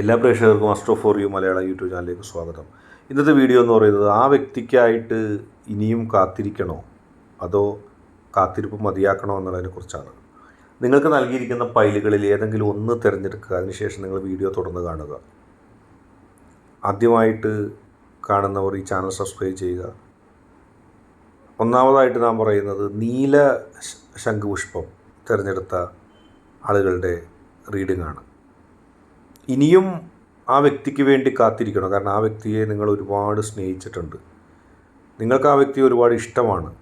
എല്ലാ പ്രേക്ഷകർക്കും astro for you Malayala YouTube ചാനലിലേക്ക് സ്വാഗതം. ഇന്നത്തെ വീഡിയോ എന്ന് പറയുന്നത് ആ വ്യക്തിക്കായിട്ട് ഇനിയും കാത്തിരിക്കണോ? അതോ കാത്തിരിപ്പ് മതിയാക്കണോ എന്നുള്ളതിനെ കുറിച്ചാണ്. നിങ്ങൾക്ക് നൽകിയിരിക്കുന്ന ഫയലുകളിൽ ഏതെങ്കിലും ഒന്ന് തിരഞ്ഞെടുക്കുക അതിനുശേഷം നിങ്ങൾ വീഡിയോ തുടർന്ന് കാണുക. ആദ്യമായിട്ട് കാണുന്നവർ ഈ ചാനൽ സബ്സ്ക്രൈബ് ചെയ്യുക. ഒന്നാമതായിട്ട് നാം പറയുന്നത് നീല ശംഖുപുഷ്പം തിരഞ്ഞെടുത്ത ആളുകളുടെ റീഡിംഗ് ആണ്. ഇനിയും ആ വ്യക്തിക്ക് വേണ്ടി കാത്തിരിക്കണം. കാരണം ആ വ്യക്തിയെ നിങ്ങൾ ഒരുപാട് സ്നേഹിച്ചിട്ടുണ്ട്. നിങ്ങൾക്ക് ആ വ്യക്തി ഒരുപാട് ഇഷ്ടമാണ്.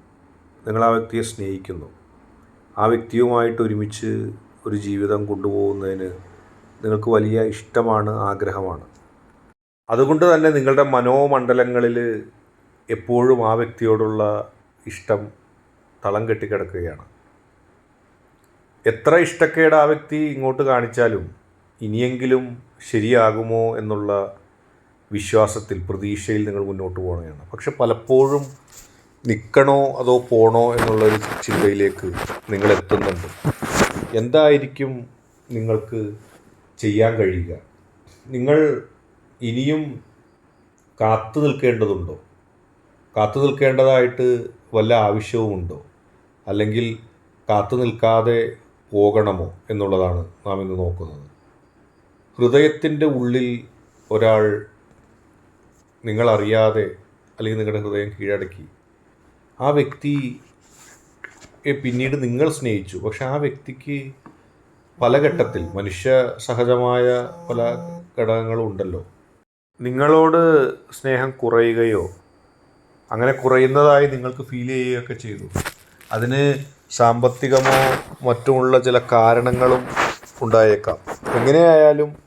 നിങ്ങൾ ആ വ്യക്തിയെ സ്നേഹിക്കുന്നു. ആ വ്യക്തിയുമായിട്ട് ഒരുമിച്ച് ഒരു ജീവിതം കൊണ്ടുപോകുന്നതിന് നിങ്ങൾക്ക് വലിയ ഇഷ്ടമാണ് ആഗ്രഹമാണ്. അതുകൊണ്ട് തന്നെ നിങ്ങളുടെ മനോമണ്ഡലങ്ങളിൽ എപ്പോഴും ആ വ്യക്തിയോടുള്ള ഇഷ്ടം തളം കെട്ടിക്കിടക്കുകയാണ്. എത്ര ഇഷ്ടക്കേട് ആ വ്യക്തി ഇങ്ങോട്ട് കാണിച്ചാലും ഇനിയെങ്കിലും ശരിയാകുമോ എന്നുള്ള വിശ്വാസത്തിൽ പ്രതീക്ഷയിൽ നിങ്ങൾ മുന്നോട്ട് പോകുകയാണ് പക്ഷെ പലപ്പോഴും നിൽക്കണോ അതോ പോണോ എന്നുള്ളൊരു ചിന്തയിലേക്ക് നിങ്ങൾ എത്തുന്നുണ്ട്. എന്തായിരിക്കും നിങ്ങൾക്ക് ചെയ്യാൻ കഴിയുക? നിങ്ങൾ ഇനിയും കാത്തു നിൽക്കേണ്ടതുണ്ടോ? കാത്തു നിൽക്കേണ്ടതായിട്ട് വല്ല ആവശ്യവുമുണ്ടോ? അല്ലെങ്കിൽ കാത്തു നിൽക്കാതെ പോകണമോ എന്നുള്ളതാണ് നാം ഇന്ന് നോക്കുന്നത്. ഹൃദയത്തിന്റെ ഉള്ളിൽ ഒരാൾ നിങ്ങളറിയാതെ അല്ലെങ്കിൽ നിങ്ങളുടെ ഹൃദയം കീഴടക്കി. ആ വ്യക്തിയെ പിന്നീട് നിങ്ങൾ സ്നേഹിച്ചു. പക്ഷെ ആ വ്യക്തിക്ക് പല ഘട്ടത്തിൽ മനുഷ്യ സഹജമായ പല ഘടകങ്ങളും ഉണ്ടല്ലോ. നിങ്ങളോട് സ്നേഹം കുറയുകയോ അങ്ങനെ കുറയുന്നതായി നിങ്ങൾക്ക് ഫീൽ ചെയ്യുകയൊക്കെ ചെയ്തു. അതിന് സാമ്പത്തികമോ മറ്റുമുള്ള ചില കാരണങ്ങളും ഉണ്ടായേക്കാം. എങ്ങനെയായാലും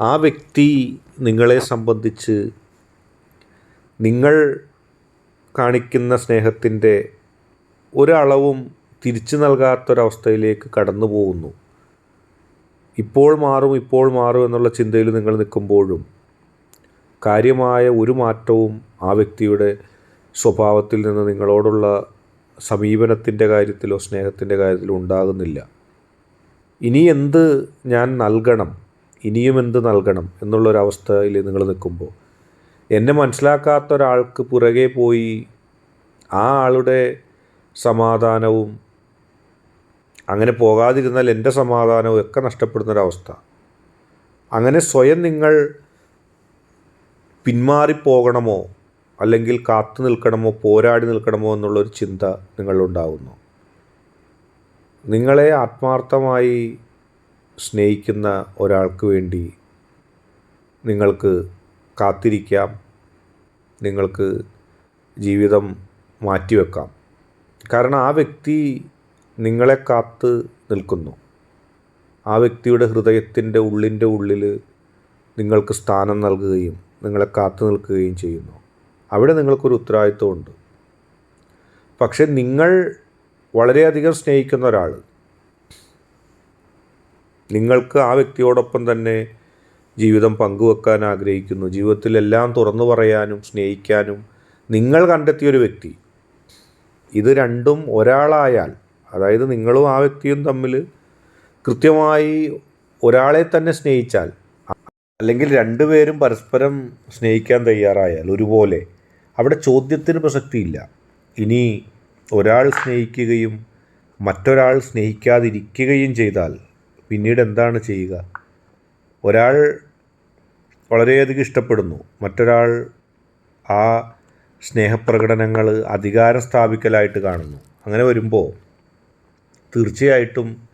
ആ വ്യക്തി നിങ്ങളെ സംബന്ധിച്ച് നിങ്ങൾ കാണിക്കുന്ന സ്നേഹത്തിന്റെ ഒരളവും തിരിച്ചു നൽകാത്തൊരവസ്ഥയിലേക്ക് കടന്നു പോകുന്നു. ഇപ്പോൾ മാറും ഇപ്പോൾ മാറും എന്നുള്ള ചിന്തയിൽ നിങ്ങൾ നിൽക്കുമ്പോഴും കാര്യമായ ഒരു മാറ്റവും ആ വ്യക്തിയുടെ സ്വഭാവത്തിൽ നിന്ന് നിങ്ങളോടുള്ള സമീപനത്തിന്റെ കാര്യത്തിലോ സ്നേഹത്തിന്റെ കാര്യത്തിലോ ഉണ്ടാകുന്നില്ല. ഇനി എന്ത് ഞാൻ നൽകണം? ഇനിയും എന്ത് നൽകണം എന്നുള്ളൊരവസ്ഥയിൽ നിങ്ങൾ നിൽക്കുമ്പോൾ എന്നെ മനസ്സിലാക്കാത്ത ഒരാൾക്ക് പുറകെ പോയി ആ ആളുടെ സമാധാനവും അങ്ങനെ പോകാതിരുന്നാൽ എന്റെ സമാധാനവും ഒക്കെ നഷ്ടപ്പെടുന്നൊരവസ്ഥ. അങ്ങനെ സ്വയം നിങ്ങൾ പിന്മാറിപ്പോകണമോ അല്ലെങ്കിൽ കാത്തു നിൽക്കണമോ പോരാടി നിൽക്കണമോ എന്നുള്ളൊരു ചിന്ത നിങ്ങളുണ്ടാകുന്നു നിങ്ങളെ ആത്മാർത്ഥമായി സ്നേഹിക്കുന്ന ഒരാൾക്ക് വേണ്ടി നിങ്ങൾക്ക് കാത്തിരിക്കാം. നിങ്ങൾക്ക് ജീവിതം മാറ്റിവെക്കാം. കാരണം ആ വ്യക്തി നിങ്ങളെ കാത്ത് നിൽക്കുന്നു. ആ വ്യക്തിയുടെ ഹൃദയത്തിന്റെ ഉള്ളിന്റെ ഉള്ളിൽ നിങ്ങൾക്ക് സ്ഥാനം നൽകുകയും നിങ്ങളെ കാത്തു നിൽക്കുകയും ചെയ്യുന്നു. അവിടെ നിങ്ങൾക്കൊരു ഉത്തരവാദിത്വമുണ്ട്. പക്ഷെ നിങ്ങൾ വളരെയധികം സ്നേഹിക്കുന്ന ഒരാൾ നിങ്ങൾക്ക് ആ വ്യക്തിയോടൊപ്പം തന്നെ ജീവിതം പങ്കുവെക്കാൻ ആഗ്രഹിക്കുന്നു. ജീവിതത്തിലെല്ലാം തുറന്നു പറയാനും സ്നേഹിക്കാനും നിങ്ങൾ കണ്ടെത്തിയൊരു വ്യക്തി. ഇത് രണ്ടും ഒരാളായാൽ അതായത് നിങ്ങളും ആ വ്യക്തിയും തമ്മിൽ കൃത്യമായി ഒരാളെ തന്നെ സ്നേഹിച്ചാൽ അല്ലെങ്കിൽ രണ്ടുപേരും പരസ്പരം സ്നേഹിക്കാൻ തയ്യാറായാൽ ഒരുപോലെ അവിടെ ചോദ്യത്തിന് പ്രസക്തിയില്ല. ഇനി ഒരാൾ സ്നേഹിക്കുകയും മറ്റൊരാൾ സ്നേഹിക്കാതിരിക്കുകയും ചെയ്താൽ പിന്നീട് എന്താണ് ചെയ്യുക? ഒരാൾ വളരെയധികം ഇഷ്ടപ്പെടുന്നു. മറ്റൊരാൾ ആ സ്നേഹപ്രകടനങ്ങൾ അധികാരം സ്ഥാപിക്കലായിട്ട് കാണുന്നു. അങ്ങനെ വരുമ്പോൾ തീർച്ചയായിട്ടും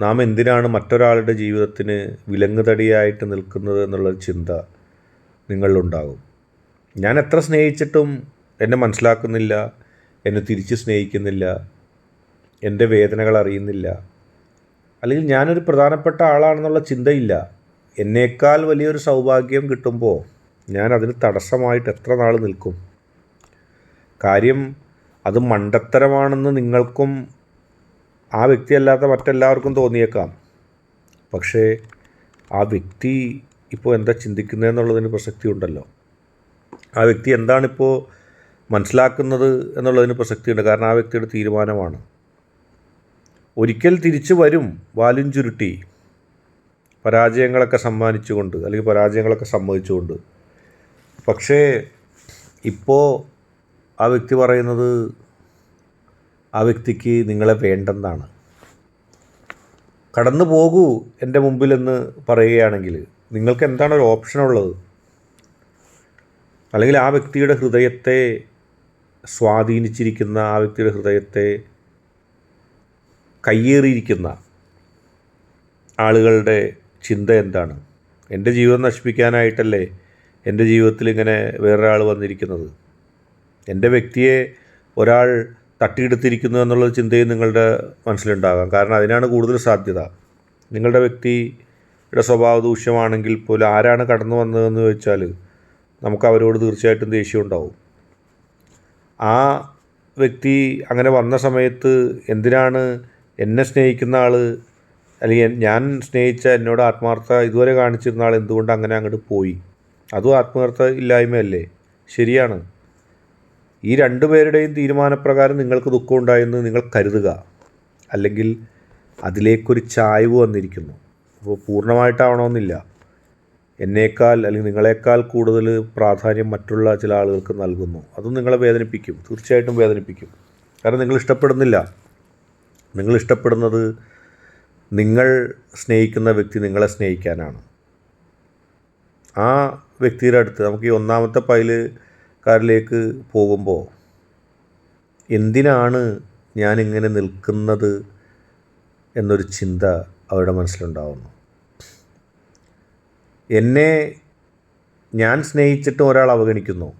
നാം എന്തിനാണ് മറ്റൊരാളുടെ ജീവിതത്തിന് വിലങ്ങുതടിയായിട്ട് നിൽക്കുന്നത് എന്നുള്ള ചിന്ത നിങ്ങളിലുണ്ടാകും. ഞാൻ എത്ര സ്നേഹിച്ചിട്ടും എന്നെ മനസ്സിലാക്കുന്നില്ല എന്നെ തിരിച്ച് സ്നേഹിക്കുന്നില്ല എന്റെ വേദനകൾ അറിയുന്നില്ല. അല്ലെങ്കിൽ ഞാനൊരു പ്രധാനപ്പെട്ട ആളാണെന്നുള്ള ചിന്തയില്ല. എന്നേക്കാൾ വലിയൊരു സൗഭാഗ്യം കിട്ടുമ്പോൾ ഞാൻ അതിന് തടസ്സമായിട്ട് എത്ര നാൾ നിൽക്കും? കാര്യം അത് മണ്ടത്തരമാണെന്ന് നിങ്ങൾക്കും ആ വ്യക്തിയല്ലാത്ത മറ്റെല്ലാവർക്കും തോന്നിയേക്കാം. പക്ഷേ ആ വ്യക്തി ഇപ്പോൾ എന്താ ചിന്തിക്കുന്നതെന്നുള്ളതിന് പ്രസക്തി ഉണ്ടല്ലോ ആ വ്യക്തി എന്താണിപ്പോൾ മനസ്സിലാക്കുന്നത് എന്നുള്ളതിന് പ്രസക്തിയുണ്ട് കാരണം ആ വ്യക്തിയുടെ തീരുമാനമാണ്. ഒരിക്കൽ തിരിച്ചു വരും വാലും ചുരുട്ടി. പരാജയങ്ങളൊക്കെ സമ്മാനിച്ചുകൊണ്ട് അല്ലെങ്കിൽ പരാജയങ്ങളൊക്കെ സമ്മതിച്ചുകൊണ്ട്. പക്ഷേ ഇപ്പോൾ ആ വ്യക്തി പറയുന്നത് ആ വ്യക്തിക്ക് നിങ്ങളെ വേണ്ടെന്നാണ്. കടന്നു പോകൂ എന്റെ മുമ്പിലെന്ന് പറയുകയാണെങ്കിൽ നിങ്ങൾക്ക് എന്താണ് ഒരു ഓപ്ഷൻ ഉള്ളത്? അല്ലെങ്കിൽ ആ വ്യക്തിയുടെ ഹൃദയത്തെ സ്വാധീനിച്ചിരിക്കുന്ന ആ വ്യക്തിയുടെ ഹൃദയത്തെ കയ്യേറിയിരിക്കുന്ന ആളുകളുടെ ചിന്ത എന്താണ്? എന്റെ ജീവിതം നശിപ്പിക്കാനായിട്ടല്ലേ എന്റെ ജീവിതത്തിൽ ഇങ്ങനെ വേറൊരാൾ വന്നിരിക്കുന്നത്? എന്റെ വ്യക്തിയെ ഒരാൾ തട്ടിയെടുത്തിരിക്കുന്നു എന്നുള്ള ചിന്തയും നിങ്ങളുടെ മനസ്സിലുണ്ടാകാം. കാരണം അതിനാണ് കൂടുതൽ സാധ്യത. നിങ്ങളുടെ വ്യക്തിയുടെ സ്വഭാവ ദൂഷ്യമാണെങ്കിൽ പോലും ആരാണ് കടന്നു വന്നതെന്ന് ചോദിച്ചാൽ നമുക്ക് അവരോട് തീർച്ചയായിട്ടും ദേഷ്യം ഉണ്ടാവും. ആ വ്യക്തി അങ്ങനെ വന്ന സമയത്ത് എന്തിനാണ് എന്നെ സ്നേഹിക്കുന്ന ആൾ അല്ലെങ്കിൽ ഞാൻ സ്നേഹിച്ച എന്നോട് ആത്മാർത്ഥ ഇതുവരെ കാണിച്ചിരുന്ന ആൾ എന്തുകൊണ്ട് അങ്ങനെ അങ്ങോട്ട് പോയി? അതും ആത്മാർത്ഥ ഇല്ലായ്മയല്ലേ? ശരിയാണ്. ഈ രണ്ടു പേരുടെയും തീരുമാനപ്രകാരം നിങ്ങൾക്ക് ദുഃഖം ഉണ്ടായെന്ന് നിങ്ങൾ കരുതുക. അല്ലെങ്കിൽ അതിലേക്കൊരു ചായ്വ് വന്നിരിക്കുന്നു. അപ്പോൾ പൂർണമായിട്ടാവണമെന്നില്ല. എന്നേക്കാൾ അല്ലെങ്കിൽ നിങ്ങളെക്കാൾ കൂടുതൽ പ്രാധാന്യം മറ്റുള്ള ചില ആളുകൾക്ക് നൽകുന്നു. അതും നിങ്ങളെ വേദനിപ്പിക്കും. തീർച്ചയായിട്ടും വേദനിപ്പിക്കും. കാരണം നിങ്ങൾ ഇഷ്ടപ്പെടുന്നില്ല. നിങ്ങൾ ഇഷ്ടപ്പെടുന്നത് നിങ്ങൾ സ്നേഹിക്കുന്ന വ്യക്തി നിങ്ങളെ സ്നേഹിക്കാനാണ്. ആ വ്യക്തിയുടെ അടുത്ത് നമുക്ക് ഈ ഒന്നാമത്തെ പൈലുകാരിലേക്ക് പോകുമ്പോൾ എന്തിനാണ് ഞാനിങ്ങനെ നിൽക്കുന്നത് എന്നൊരു ചിന്ത അവരുടെ മനസ്സിലുണ്ടാവുന്നു. എന്നെ ഞാൻ സ്നേഹിച്ചിട്ട് ഒരാൾ അവഗണിക്കുന്നു.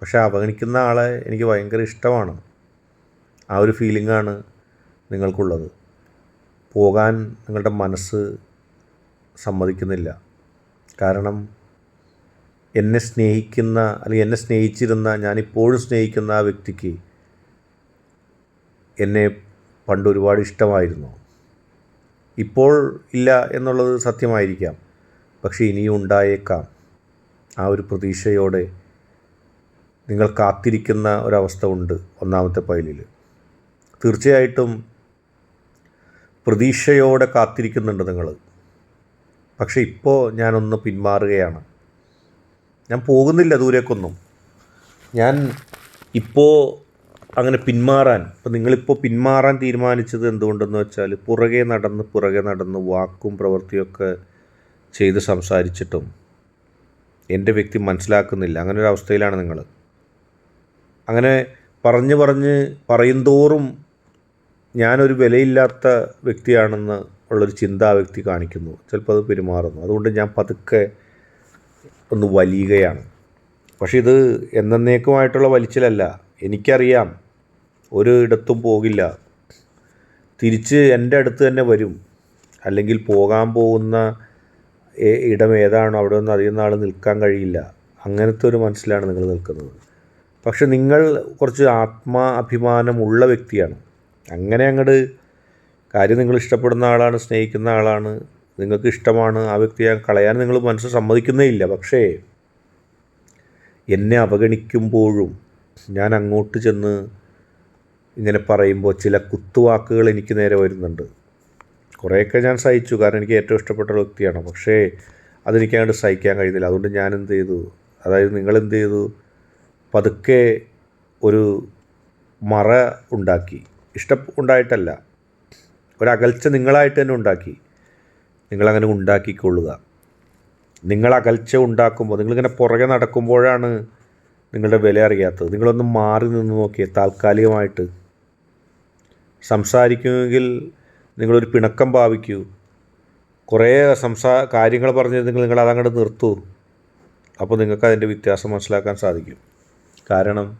പക്ഷേ അവഗണിക്കുന്ന ആളെ എനിക്ക് ഭയങ്കര ഇഷ്ടമാണ്. ആ ഒരു ഫീലിംഗാണ് നിങ്ങൾക്കുള്ളത്. പോകാൻ നിങ്ങളുടെ മനസ്സ് സമ്മതിക്കുന്നില്ല. കാരണം എന്നെ സ്നേഹിക്കുന്ന അല്ലെങ്കിൽ എന്നെ സ്നേഹിച്ചിരുന്ന ഞാനിപ്പോഴും സ്നേഹിക്കുന്ന ആ വ്യക്തിക്ക് എന്നെ പണ്ട് ഒരുപാട് ഇഷ്ടമായിരുന്നു. ഇപ്പോൾ ഇല്ല എന്നുള്ളത് സത്യമായിരിക്കാം. പക്ഷേ ഇനിയും ഉണ്ടായേക്കാം. ആ ഒരു പ്രതീക്ഷയോടെ നിങ്ങൾ കാത്തിരിക്കുന്ന ഒരവസ്ഥ ഉണ്ട് ഒന്നാമത്തെ പൈലിൽ തീർച്ചയായിട്ടും പ്രതീക്ഷയോടെ കാത്തിരിക്കുന്നുണ്ട് നിങ്ങൾ. പക്ഷേ ഇപ്പോൾ ഞാനൊന്ന് പിന്മാറുകയാണ്. ഞാൻ പോകുന്നില്ല ദൂരേക്കൊന്നും. ഞാൻ ഇപ്പോൾ അങ്ങനെ പിന്മാറാൻ ഇപ്പം നിങ്ങളിപ്പോൾ പിന്മാറാൻ തീരുമാനിച്ചത് എന്തുകൊണ്ടെന്ന് വെച്ചാൽ പുറകെ നടന്ന് പുറകെ നടന്ന് വാക്കും പ്രവൃത്തിയൊക്കെ ചെയ്ത് സംസാരിച്ചിട്ടും എന്റെ വ്യക്തി മനസ്സിലാക്കുന്നില്ല. അങ്ങനെ ഒരു അവസ്ഥയിലാണ് നിങ്ങൾ. അങ്ങനെ പറഞ്ഞ് പറഞ്ഞ് പറയുന്തോറും ഞാനൊരു വിലയില്ലാത്ത വ്യക്തിയാണെന്ന് ഉള്ളൊരു ചിന്ത ആ വ്യക്തി കാണിക്കുന്നു. ചിലപ്പോൾ അത് പെരുമാറുന്നു. അതുകൊണ്ട് ഞാൻ പതുക്കെ ഒന്ന് വലിയുകയാണ്. പക്ഷേ ഇത് എന്നേക്കുമായിട്ടുള്ള വലിച്ചിലല്ല. എനിക്കറിയാം ഒരു ഇടത്തും പോകില്ല. തിരിച്ച് എന്റെ അടുത്ത് തന്നെ വരും. അല്ലെങ്കിൽ പോകാൻ പോകുന്ന ഇടം ഏതാണോ അവിടെ ഒന്നും അധികം നാൾ നിൽക്കാൻ കഴിയില്ല. അങ്ങനത്തെ ഒരു മനസ്സിലാണ് നിങ്ങൾ നിൽക്കുന്നത്. പക്ഷെ നിങ്ങൾ കുറച്ച് ആത്മാ അഭിമാനമുള്ള വ്യക്തിയാണ്. അങ്ങനെ അങ്ങോട്ട് കാര്യം നിങ്ങൾ ഇഷ്ടപ്പെടുന്ന ആളാണ് സ്നേഹിക്കുന്ന ആളാണ് നിങ്ങൾക്ക് ഇഷ്ടമാണ് ആ വ്യക്തിയെ കളയാൻ നിങ്ങൾ മനസ്സ് സമ്മതിക്കുന്നേ ഇല്ല. പക്ഷേ എന്നെ അവഗണിക്കുമ്പോഴും ഞാൻ അങ്ങോട്ട് ചെന്ന് ഇങ്ങനെ പറയുമ്പോൾ ചില കുത്തുവാക്കുകൾ എനിക്ക് നേരെ വരുന്നുണ്ട്. കുറേയൊക്കെ ഞാൻ സഹിച്ചു കാരണം എനിക്ക് ഏറ്റവും ഇഷ്ടപ്പെട്ട വ്യക്തിയാണ്. പക്ഷേ അതെനിക്ക് അങ്ങോട്ട് സഹിക്കാൻ കഴിയുന്നില്ല. അതുകൊണ്ട് ഞാൻ എന്ത് ചെയ്തു? അതായത് നിങ്ങൾ എന്ത് ചെയ്തു? പതുക്കെ ഒരു മറ ഉണ്ടാക്കി. ഇഷ്ടം ഉണ്ടായിട്ടല്ല. ഒരകൽച്ച നിങ്ങളായിട്ട് തന്നെ ഉണ്ടാക്കി. നിങ്ങളങ്ങനെ ഉണ്ടാക്കിക്കൊള്ളുക. നിങ്ങൾ അകൽച്ച ഉണ്ടാക്കുമ്പോൾ നിങ്ങളിങ്ങനെ പുറകെ നടക്കുമ്പോഴാണ് നിങ്ങളുടെ വില അറിയാത്തത്. നിങ്ങളൊന്ന് മാറി നിന്ന് നോക്കിയേ താൽക്കാലികമായിട്ട്. സംസാരിക്കുമെങ്കിൽ നിങ്ങളൊരു പിണക്കം ഭാവിക്കൂ. കുറേ സംസാ കാര്യങ്ങൾ പറഞ്ഞിരുന്നെങ്കിൽ നിങ്ങൾ അതങ്ങോട്ട് നിർത്തൂ. അപ്പോൾ നിങ്ങൾക്ക് അതിന്റെ വ്യത്യാസം മനസ്സിലാക്കാൻ സാധിക്കും. കാരണം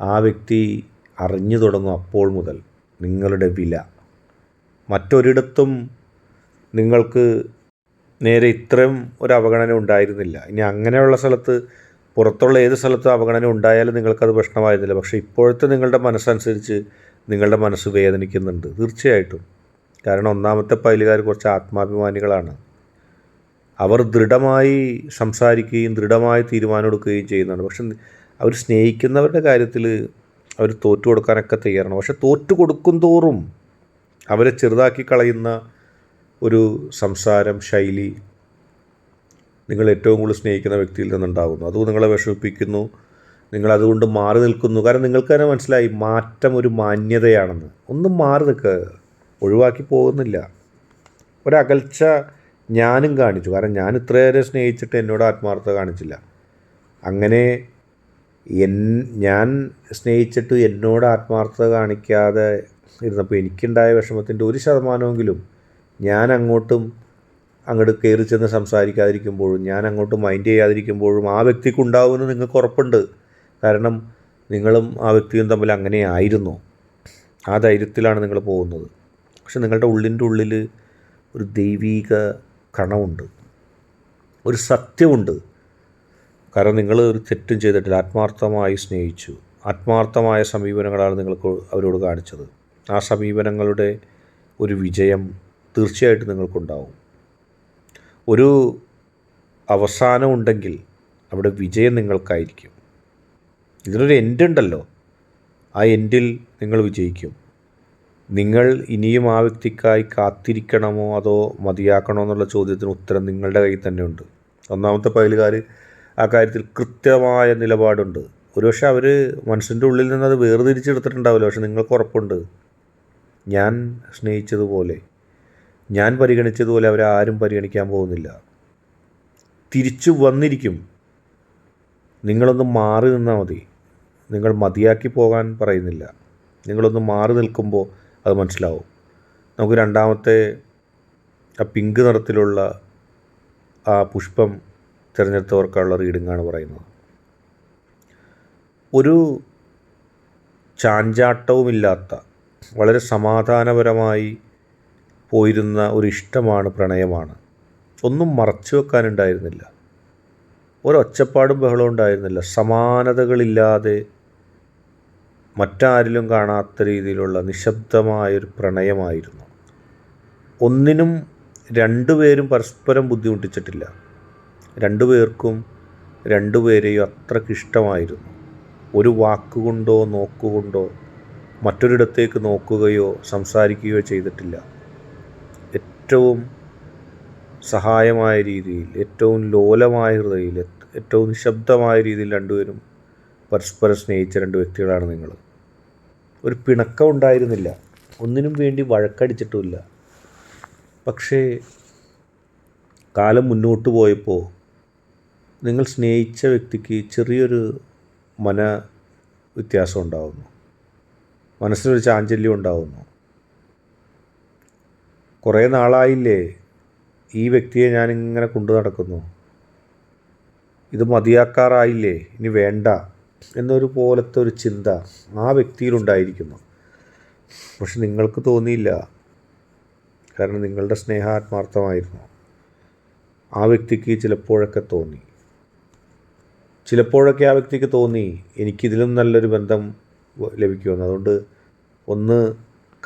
ആ വ്യക്തി അറിഞ്ഞു തുടങ്ങും അപ്പോൾ മുതൽ നിങ്ങളുടെ വില. മറ്റൊരിടത്തും നിങ്ങൾക്ക് നേരെ ഇത്രയും ഒരു അവഗണന ഉണ്ടായിരുന്നില്ല. ഇനി അങ്ങനെയുള്ള സ്ഥലത്ത് പുറത്തുള്ള ഏത് സ്ഥലത്തും അവഗണന ഉണ്ടായാലും നിങ്ങൾക്കത് പ്രശ്നമായിരുന്നില്ല. പക്ഷേ ഇപ്പോഴത്തെ നിങ്ങളുടെ മനസ്സനുസരിച്ച് നിങ്ങളുടെ മനസ്സ് വേദനിക്കുന്നുണ്ട് തീർച്ചയായിട്ടും. കാരണം ഒന്നാമത്തെ പൈലുകാർ കുറച്ച് ആത്മാഭിമാനികളാണ്. അവർ ദൃഢമായി സംസാരിക്കുകയും ദൃഢമായി തീരുമാനമെടുക്കുകയും ചെയ്യുന്നുണ്ട് പക്ഷെ അവർ സ്നേഹിക്കുന്നവരുടെ കാര്യത്തിൽ അവർ തോറ്റു കൊടുക്കാനൊക്കെ തയ്യാറാണ്. പക്ഷെ തോറ്റു കൊടുക്കും തോറും അവരെ ചെറുതാക്കി കളയുന്ന ഒരു സംസാരം ശൈലി നിങ്ങൾ ഏറ്റവും കൂടുതൽ സ്നേഹിക്കുന്ന വ്യക്തിയിൽ നിന്നുണ്ടാകുന്നു. അത് നിങ്ങളെ വിഷമിപ്പിക്കുന്നു. നിങ്ങളതുകൊണ്ട് മാറി നിൽക്കുന്നു. കാരണം നിങ്ങൾക്ക് തന്നെ മനസ്സിലായി മാറ്റം ഒരു മാന്യതയാണെന്ന്. ഒന്നും മാറി നിൽക്കുക ഒഴിവാക്കി പോകുന്നില്ല. ഒരകൽച്ച ഞാനും കാണിച്ചു. കാരണം ഞാൻ ഇത്രയേറെ സ്നേഹിച്ചിട്ട് എന്നോട് ആത്മാർത്ഥത കാണിച്ചില്ല. അങ്ങനെ എൻ ഞാൻ സ്നേഹിച്ചിട്ട് എന്നോട് ആത്മാർത്ഥത കാണിക്കാതെ ഇരുന്നപ്പോൾ എനിക്കുണ്ടായ വിഷമത്തിന്റെ ഒരു ശതമാനമെങ്കിലും ഞാൻ അങ്ങോട്ടും അങ്ങോട്ട് കയറി ചെന്ന് സംസാരിക്കാതിരിക്കുമ്പോഴും ഞാൻ അങ്ങോട്ട് മൈൻഡ് ചെയ്യാതിരിക്കുമ്പോഴും ആ വ്യക്തിക്ക് ഉണ്ടാവുമെന്ന് നിങ്ങൾക്ക് ഉറപ്പുണ്ട്. കാരണം നിങ്ങളും ആ വ്യക്തിയും തമ്മിൽ അങ്ങനെ ആയിരുന്നു. ആ ധൈര്യത്തിലാണ് നിങ്ങൾ പോകുന്നത്. പക്ഷെ നിങ്ങളുടെ ഉള്ളിന്റെ ഉള്ളിൽ ഒരു ദൈവീക കണമുണ്ട്. ഒരു സത്യമുണ്ട്. കാരണം നിങ്ങൾ ഒരു തെറ്റും ചെയ്തിട്ടില്ല. ആത്മാർത്ഥമായി സ്നേഹിച്ചു. ആത്മാർത്ഥമായ സമീപനങ്ങളാണ് നിങ്ങൾക്ക് അവരോട് കാണിച്ചത്. ആ സമീപനങ്ങളുടെ ഒരു വിജയം തീർച്ചയായിട്ടും നിങ്ങൾക്കുണ്ടാവും. ഒരു അവസാനം ഉണ്ടെങ്കിൽ അവിടെ വിജയം നിങ്ങൾക്കായിരിക്കും. ഇതിനൊരു എൻഡ് ഉണ്ടല്ലോ. ആ എൻഡിൽ നിങ്ങൾ വിജയിക്കും. നിങ്ങൾ ഇനിയും ആ വ്യക്തിക്കായി കാത്തിരിക്കണമോ അതോ മതിയാക്കണമോ എന്നുള്ള ചോദ്യത്തിന് ഉത്തരം നിങ്ങളുടെ കയ്യിൽ തന്നെ ഉണ്ട് ഒന്നാമത്തെ പൈലുകാർ ആ കാര്യത്തിൽ കൃത്യമായ നിലപാടുണ്ട്. ഒരുപക്ഷെ അവർ മനസ്സിന്റെ ഉള്ളിൽ നിന്ന് അത് വേർതിരിച്ചെടുത്തിട്ടുണ്ടാവില്ല. പക്ഷെ നിങ്ങൾക്ക് ഉറപ്പുണ്ട്. ഞാൻ സ്നേഹിച്ചതുപോലെ ഞാൻ പരിഗണിച്ചതുപോലെ അവരെ ആരും പരിഗണിക്കാൻ പോകുന്നില്ല. തിരിച്ചു വന്നിരിക്കും. നിങ്ങളൊന്ന് മാറി നിന്നാൽ മതി. നിങ്ങൾ മതിയാക്കി പോകാൻ പറയുന്നില്ല. നിങ്ങളൊന്ന് മാറി നിൽക്കുമ്പോൾ അത് മനസ്സിലാവും. നമുക്ക് രണ്ടാമത്തെ ആ പിങ്ക് നിറത്തിലുള്ള ആ പുഷ്പം തിരഞ്ഞെടുത്തവർക്കുള്ള ആണ് പറയുന്നത്. ഒരു ചാഞ്ചാട്ടവുമില്ലാത്ത വളരെ സമാധാനപരമായി പോയിരുന്ന ഒരു ഇഷ്ടമാണ് പ്രണയമാണ്. ഒന്നും മറച്ചു വെക്കാനുണ്ടായിരുന്നില്ല. ഒരൊച്ചപ്പാടും ബഹളവും ഉണ്ടായിരുന്നില്ല. സമാനതകളില്ലാതെ മറ്റാരിലും കാണാത്ത രീതിയിലുള്ള നിശബ്ദമായൊരു പ്രണയമായിരുന്നു. ഒന്നിനും രണ്ടുപേരും പരസ്പരം ബുദ്ധിമുട്ടിച്ചിട്ടില്ല. രണ്ടുപേർക്കും രണ്ടുപേരെയും അത്രയ്ക്ക് ഇഷ്ടമായിരുന്നു ഒരു വാക്കുകൊണ്ടോ നോക്കുകൊണ്ടോ മറ്റൊരിടത്തേക്ക് നോക്കുകയോ സംസാരിക്കുകയോ ചെയ്തിട്ടില്ല. ഏറ്റവും സഹായമായ രീതിയിൽ ഏറ്റവും ലോലമായ ഹൃദയിൽ ഏറ്റവും നിശബ്ദമായ രീതിയിൽ രണ്ടുപേരും പരസ്പരം സ്നേഹിച്ച രണ്ട് വ്യക്തികളാണ് നിങ്ങൾ. ഒരു പിണക്കം ഉണ്ടായിരുന്നില്ല. ഒന്നിനും വേണ്ടി വഴക്കടിച്ചിട്ടുമില്ല. പക്ഷേ കാലം മുന്നോട്ട് പോയപ്പോൾ നിങ്ങൾ സ്നേഹിച്ച വ്യക്തിക്ക് ചെറിയൊരു മന വ്യത്യാസം ഉണ്ടാകുന്നു മനസ്സിനൊരു ചാഞ്ചല്യം ഉണ്ടാകുന്നു കുറേ നാളായില്ലേ ഈ വ്യക്തിയെ ഞാനിങ്ങനെ കൊണ്ടു നടക്കുന്നു. ഇത് മതിയാക്കാറായില്ലേ? ഇനി വേണ്ട എന്നൊരു പോലത്തെ ഒരു ചിന്ത ആ വ്യക്തിയിലുണ്ടായിരിക്കുന്നു പക്ഷെ നിങ്ങൾക്ക് തോന്നിയില്ല. കാരണം നിങ്ങളുടെ സ്നേഹാത്മാർത്ഥമായിരുന്നു. ആ വ്യക്തിക്ക് ചിലപ്പോഴൊക്കെ തോന്നി. ചിലപ്പോഴൊക്കെ ആ വ്യക്തിക്ക് തോന്നി എനിക്കിതിലും നല്ലൊരു ബന്ധം ലഭിക്കുമെന്ന്. അതുകൊണ്ട് ഒന്ന്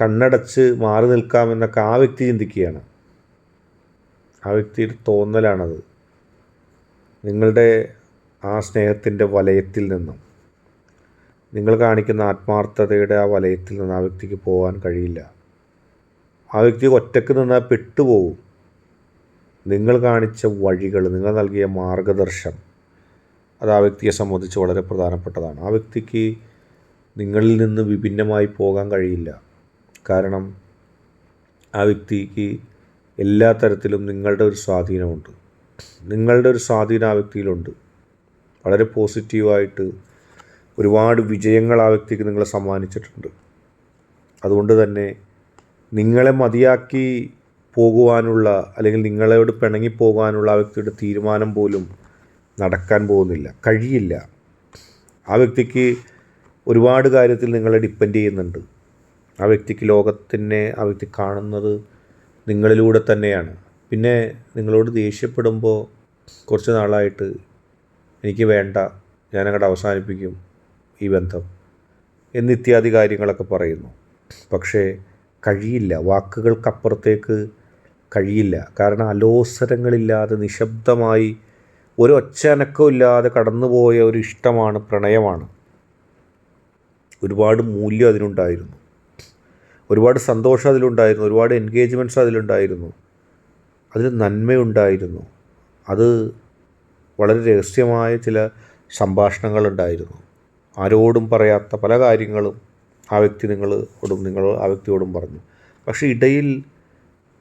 കണ്ണടച്ച് മാറി നിൽക്കാമെന്നൊക്കെ ആ വ്യക്തി ചിന്തിക്കുകയാണ്. ആ വ്യക്തിയുടെ തോന്നലാണത്. നിങ്ങളുടെ ആ സ്നേഹത്തിന്റെ വലയത്തിൽ നിന്നും നിങ്ങൾ കാണിക്കുന്ന ആത്മാർത്ഥതയുടെ ആ വലയത്തിൽ നിന്ന് ആ വ്യക്തിക്ക് പോകാൻ കഴിയില്ല. ആ വ്യക്തി ഒറ്റയ്ക്ക് നിന്നാൽ പെട്ടുപോകും. നിങ്ങൾ കാണിച്ച വഴികൾ നിങ്ങൾ നൽകിയ മാർഗദർശനം അത് ആ വ്യക്തിയെ സംബന്ധിച്ച് വളരെ പ്രധാനപ്പെട്ടതാണ്. ആ വ്യക്തിക്ക് നിങ്ങളിൽ നിന്ന് വിഭിന്നമായി പോകാൻ കഴിയില്ല. കാരണം ആ വ്യക്തിക്ക് എല്ലാ തരത്തിലും നിങ്ങളുടെ ഒരു സ്വാധീനമുണ്ട്. നിങ്ങളുടെ ഒരു സ്വാധീനം ആ വ്യക്തിയിലുണ്ട്. വളരെ പോസിറ്റീവായിട്ട് ഒരുപാട് വിജയങ്ങൾ ആ വ്യക്തിക്ക് നിങ്ങളെ സമ്മാനിച്ചിട്ടുണ്ട്. അതുകൊണ്ട് തന്നെ നിങ്ങളെ മതിയാക്കി പോകുവാനുള്ള അല്ലെങ്കിൽ നിങ്ങളോട് പിണങ്ങി പോകുവാനുള്ള ആ വ്യക്തിയുടെ തീരുമാനം പോലും നടക്കാൻ പോകുന്നില്ല കഴിയില്ല. ആ വ്യക്തിക്ക് ഒരുപാട് കാര്യത്തിൽ നിങ്ങളെ ഡിപ്പെൻഡ് ചെയ്യുന്നുണ്ട്. ആ വ്യക്തിക്ക് ലോകത്തിനെ ആ വ്യക്തി കാണുന്നത് നിങ്ങളിലൂടെ തന്നെയാണ്. പിന്നെ നിങ്ങളോട് ദേഷ്യപ്പെടുമ്പോൾ കുറച്ച് നാളായിട്ട് എനിക്ക് വേണ്ട ഞാനങ്ങോട്ട് അവസാനിപ്പിക്കും ഈ ബന്ധം എന്നിത്യാദി കാര്യങ്ങളൊക്കെ പറയുന്നു. പക്ഷേ കഴിയില്ല വാക്കുകൾക്കപ്പുറത്തേക്ക് കഴിയില്ല. കാരണം അലോസരങ്ങളില്ലാതെ നിശബ്ദമായി ഒരു ഒച്ചനക്കവും ഇല്ലാതെ കടന്നുപോയ ഒരു ഇഷ്ടമാണ് പ്രണയമാണ്. ഒരുപാട് മൂല്യം അതിനുണ്ടായിരുന്നു ഒരുപാട് സന്തോഷം അതിലുണ്ടായിരുന്നു. ഒരുപാട് എൻഗേജ്മെന്റ്സ് അതിലുണ്ടായിരുന്നു. അതിൽ നന്മയുണ്ടായിരുന്നു. അത് വളരെ രഹസ്യമായ ചില സംഭാഷണങ്ങളുണ്ടായിരുന്നു. ആരോടും പറയാത്ത പല കാര്യങ്ങളും ആ വ്യക്തി നിങ്ങളോടും നിങ്ങൾ ആ വ്യക്തിയോടും പറഞ്ഞു. പക്ഷേ ഇടയിൽ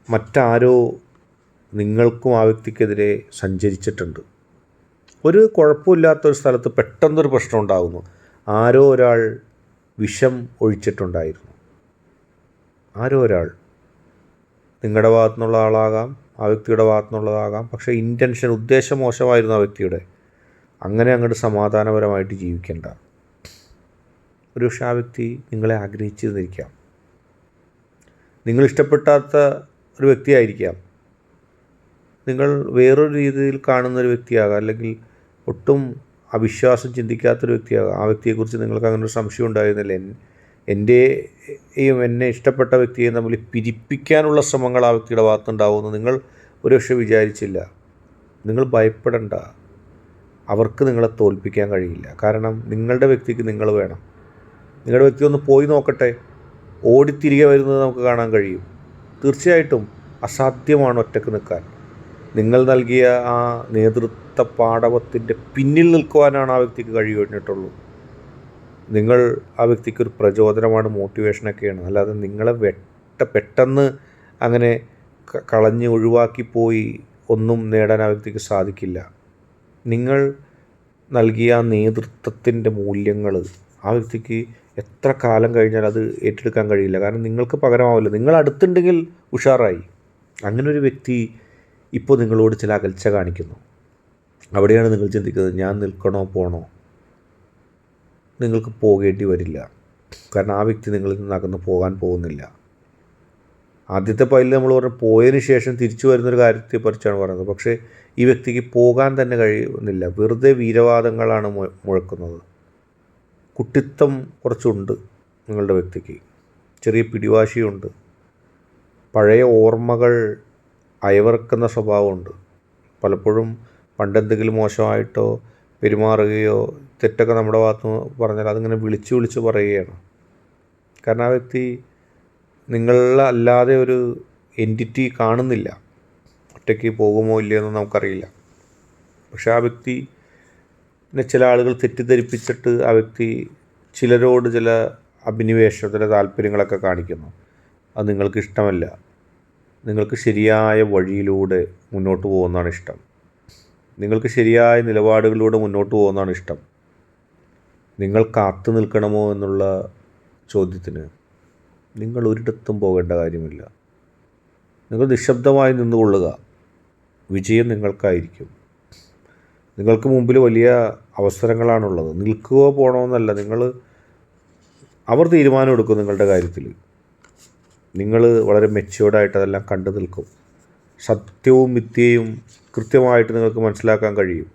മറ്റാരോ നിങ്ങൾക്കും ആ വ്യക്തിക്കെതിരെ സഞ്ചരിച്ചിട്ടുണ്ട്. ഒരു കുഴപ്പമില്ലാത്തൊരു സ്ഥലത്ത് പെട്ടെന്നൊരു പ്രശ്നം ഉണ്ടാകുന്നു. ആരോ ഒരാൾ വിഷം ഒഴിച്ചിട്ടുണ്ടായിരുന്നു. ആരോ ഒരാൾ. നിങ്ങളുടെ ഭാഗത്തു നിന്നുള്ള ആളാകാം ആ വ്യക്തിയുടെ ഭാഗത്തു നിന്നുള്ളതാകാം പക്ഷേ ഇന്റൻഷൻ ഉദ്ദേശം മോശമായിരുന്നു ആ വ്യക്തിയുടെ. അങ്ങനെ അങ്ങോട്ട് സമാധാനപരമായിട്ട് ജീവിക്കേണ്ട. ഒരു പക്ഷേ ആ വ്യക്തി നിങ്ങളെ ആഗ്രഹിച്ചിരുന്നിരിക്കാം. നിങ്ങൾ ഇഷ്ടപ്പെട്ടാത്ത ഒരു വ്യക്തിയായിരിക്കാം. നിങ്ങൾ വേറൊരു രീതിയിൽ കാണുന്ന ഒരു വ്യക്തിയാകാം. അല്ലെങ്കിൽ ഒട്ടും അവിശ്വാസം ചിന്തിക്കാത്തൊരു വ്യക്തിയാകാം. ആ വ്യക്തിയെക്കുറിച്ച് നിങ്ങൾക്ക് അങ്ങനെ ഒരു സംശയം ഉണ്ടായിരുന്നില്ല. എന്റെയും എന്നെ ഇഷ്ടപ്പെട്ട വ്യക്തിയെ തമ്മിൽ പിരിപ്പിക്കാനുള്ള ശ്രമങ്ങൾ ആ വ്യക്തിയുടെ ഭാഗത്തുണ്ടാവുമെന്ന് നിങ്ങൾ ഒരുപക്ഷെ വിചാരിച്ചില്ല. നിങ്ങൾ ഭയപ്പെടേണ്ട. അവർക്ക് നിങ്ങളെ തോൽപ്പിക്കാൻ കഴിയില്ല. കാരണം നിങ്ങളുടെ വ്യക്തിക്ക് നിങ്ങൾ വേണം. നിങ്ങളുടെ വ്യക്തി ഒന്ന് പോയി നോക്കട്ടെ. ഓടിത്തിരികെ വരുന്നത് നമുക്ക് കാണാൻ കഴിയും. തീർച്ചയായിട്ടും അസാധ്യമാണ് ഒറ്റയ്ക്ക് നിൽക്കാൻ. നിങ്ങൾ നൽകിയ ആ നേതൃത്വ പാടവത്തിന്റെ പിന്നിൽ നിൽക്കുവാനാണ് ആ വ്യക്തിക്ക് കഴിയുന്നിട്ടുള്ളൂ നിങ്ങൾ ആ വ്യക്തിക്ക് ഒരു പ്രചോദനമാണ് മോട്ടിവേഷനൊക്കെയാണ് അല്ലാതെ നിങ്ങളെ വെട്ട പെട്ടെന്ന് അങ്ങനെ കളഞ്ഞ് ഒഴിവാക്കി പോയി ഒന്നും നേടാൻ ആ വ്യക്തിക്ക് സാധിക്കില്ല. നിങ്ങൾ നൽകിയ നേതൃത്വത്തിന്റെ മൂല്യങ്ങൾ ആ വ്യക്തിക്ക് എത്ര കാലം കഴിഞ്ഞാൽ അത് ഏറ്റെടുക്കാൻ കഴിയില്ല. കാരണം നിങ്ങൾക്ക് പകരമാവില്ല. നിങ്ങൾ അടുത്തുണ്ടെങ്കിൽ ഉഷാറായി. അങ്ങനെ ഒരു വ്യക്തി ഇപ്പോൾ നിങ്ങളോട് ചില അകൽച്ച കാണിക്കുന്നു. അവിടെയാണ് നിങ്ങൾ ചിന്തിക്കുന്നത് ഞാൻ നിൽക്കണോ പോണോ? നിങ്ങൾക്ക് പോകേണ്ടി വരില്ല. കാരണം ആ വ്യക്തി നിങ്ങളിൽ നിന്ന് അകന്ന് പോകാൻ പോകുന്നില്ല. ആദ്യത്തെ പൈലിൽ നമ്മൾ പറഞ്ഞു പോയതിന് ശേഷം തിരിച്ചു വരുന്നൊരു കാര്യത്തെക്കുറിച്ചാണ് പറയുന്നത്. പക്ഷേ ഈ വ്യക്തിക്ക് പോകാൻ തന്നെ കഴിയുന്നില്ല. വെറുതെ വീരവാദങ്ങളാണ് മുഴക്കുന്നത്. കുട്ടിത്തം കുറച്ചുണ്ട് നിങ്ങളുടെ വ്യക്തിക്ക്. ചെറിയ പിടിവാശിയുണ്ട്. പഴയ ഓർമ്മകൾ അയവിറക്കുന്ന സ്വഭാവമുണ്ട്. പലപ്പോഴും പണ്ടെന്തെങ്കിലും മോശമായിട്ടോ പെരുമാറുകയോ തെറ്റൊക്കെ നമ്മുടെ ഭാഗത്ത് നിന്ന് പറഞ്ഞാൽ അതിങ്ങനെ വിളിച്ച് വിളിച്ച് പറയുകയാണ്. കാരണം ആ വ്യക്തി നിങ്ങളല്ലാതെ ഒരു എന്റിറ്റി കാണുന്നില്ല. ഒറ്റയ്ക്ക് പോകുമോ ഇല്ലയോ എന്ന് നമുക്കറിയില്ല. പക്ഷെ ആ വ്യക്തി പിന്നെ ചില ആളുകൾ തെറ്റിദ്ധരിപ്പിച്ചിട്ട് ആ വ്യക്തി ചിലരോട് ചില അഭിനിവേശം താല്പര്യങ്ങളൊക്കെ കാണിക്കുന്നു. അത് നിങ്ങൾക്ക് ഇഷ്ടമല്ല. നിങ്ങൾക്ക് ശരിയായ വഴിയിലൂടെ മുന്നോട്ട് പോകുന്നതാണ് ഇഷ്ടം. നിങ്ങൾക്ക് ശരിയായ നിലപാടുകളിലൂടെ മുന്നോട്ട് പോകുന്നതാണ് ഇഷ്ടം. നിങ്ങൾ കാത്തു നിൽക്കണമോ എന്നുള്ള ചോദ്യത്തിന് നിങ്ങൾ ഒരിടത്തും പോകേണ്ട കാര്യമില്ല. നിങ്ങൾ നിശബ്ദമായി നിന്നുകൊള്ളുക. വിജയം നിങ്ങൾക്കായിരിക്കും. നിങ്ങൾക്ക് മുമ്പിൽ വലിയ അവസരങ്ങളാണുള്ളത്. നിൽക്കുകയോ പോകണമെന്നല്ല നിങ്ങൾ അവർ തീരുമാനമെടുക്കും നിങ്ങളുടെ കാര്യത്തിൽ. നിങ്ങൾ വളരെ മെച്യൂർഡായിട്ട് അതെല്ലാം കണ്ടു നിൽക്കും. സത്യവും മിഥ്യയും കൃത്യമായിട്ട് നിങ്ങൾക്ക് മനസ്സിലാക്കാൻ കഴിയും.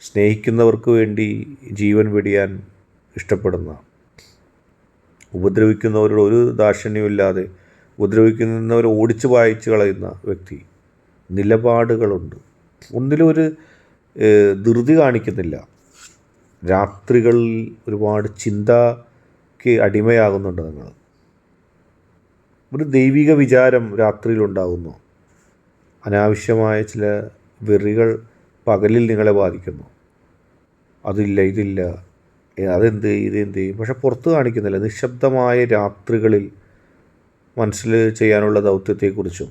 സ്നേഹിക്കുന്നവർക്ക് വേണ്ടി ജീവൻ വെടിയാൻ ഇഷ്ടപ്പെടുന്ന ഉപദ്രവിക്കുന്നവരോട് ഒരു ദാക്ഷിണ്യമില്ലാതെ ഉപദ്രവിക്കുന്നവരെ ഓടിച്ചു വായിച്ച് കളയുന്ന വ്യക്തി. നിലപാടുകളുണ്ട്. ഒന്നിലും ഒരു ധൃതി കാണിക്കുന്നില്ല. രാത്രികളിൽ ഒരുപാട് ചിന്തയ്ക്ക് അടിമയാകുന്നുണ്ട് നിങ്ങൾ. ഒരു ദൈവിക വിചാരം രാത്രിയിലുണ്ടാകുന്നു അനാവശ്യമായ ചില വെറികൾ പകലിൽ നിങ്ങളെ ബാധിക്കുന്നു. അതില്ല ഇതില്ല. അതെന്ത് ഇതെന്ത്? പക്ഷെ പുറത്ത് കാണിക്കുന്നില്ല. നിശബ്ദമായ രാത്രികളിൽ മനസ്സിൽ ചെയ്യാനുള്ള ദൗത്യത്തെക്കുറിച്ചും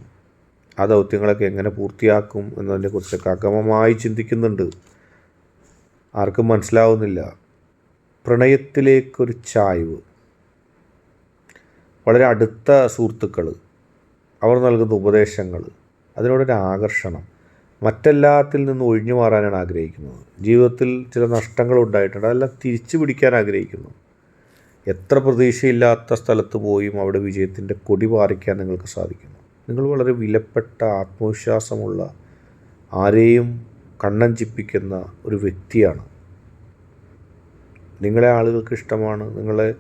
ആ ദൗത്യങ്ങളൊക്കെ എങ്ങനെ പൂർത്തിയാക്കും എന്നതിനെക്കുറിച്ചൊക്കെ അഗമമായി ചിന്തിക്കുന്നുണ്ട്. ആർക്കും മനസ്സിലാവുന്നില്ല. പ്രണയത്തിലേക്കൊരു ചായ്വ്. വളരെ അടുത്ത സുഹൃത്തുക്കൾ അവർ നൽകുന്ന ഉപദേശങ്ങൾ അതിനോടൊരു ആകർഷണം. മറ്റെല്ലാത്തിൽ നിന്ന് ഒഴിഞ്ഞു മാറാനാണ് ആഗ്രഹിക്കുന്നത്. ജീവിതത്തിൽ ചില നഷ്ടങ്ങൾ ഉണ്ടായിട്ടുണ്ട്. അതെല്ലാം തിരിച്ചു പിടിക്കാൻ ആഗ്രഹിക്കുന്നു. എത്ര പ്രതീക്ഷയില്ലാത്ത സ്ഥലത്ത് പോയും അവിടെ വിജയത്തിന്റെ കൊടി പാറിക്കാൻ നിങ്ങൾക്ക് സാധിക്കുന്നു. നിങ്ങൾ വളരെ വിലപ്പെട്ട ആത്മവിശ്വാസമുള്ള ആരെയും കണ്ണഞ്ചിപ്പിക്കുന്ന ഒരു വ്യക്തിയാണ്. നിങ്ങളെ ആളുകൾക്ക് ഇഷ്ടമാണ്. നിങ്ങളെ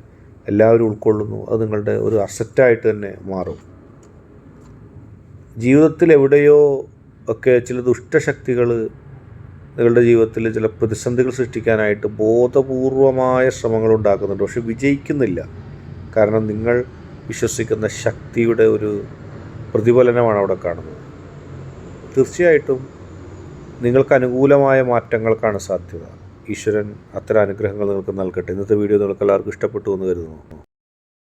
എല്ലാവരും ഉൾക്കൊള്ളുന്നു. അത് നിങ്ങളുടെ ഒരു അസറ്റായിട്ട് തന്നെ മാറും. ജീവിതത്തിൽ എവിടെയോ ഒക്കെ ചില ദുഷ്ടശക്തികൾ നിങ്ങളുടെ ജീവിതത്തിൽ ചില പ്രതിസന്ധികൾ സൃഷ്ടിക്കാനായിട്ട് ബോധപൂർവമായ ശ്രമങ്ങൾ ഉണ്ടാക്കുന്നുണ്ട്. പക്ഷെ വിജയിക്കുന്നില്ല. കാരണം നിങ്ങൾ വിശ്വസിക്കുന്ന ശക്തിയുടെ ഒരു പ്രതിഫലനമാണ് അവിടെ കാണുന്നത്. തീർച്ചയായിട്ടും നിങ്ങൾക്ക് അനുകൂലമായ മാറ്റങ്ങൾക്കാണ് സാധ്യത. ഈശ്വരൻ അത്തരം അനുഗ്രഹങ്ങൾ നിങ്ങൾക്ക് നൽകട്ടെ. ഇന്നത്തെ വീഡിയോ നിങ്ങൾക്ക് എല്ലാവർക്കും ഇഷ്ടപ്പെട്ടു എന്ന് കരുതുന്നു.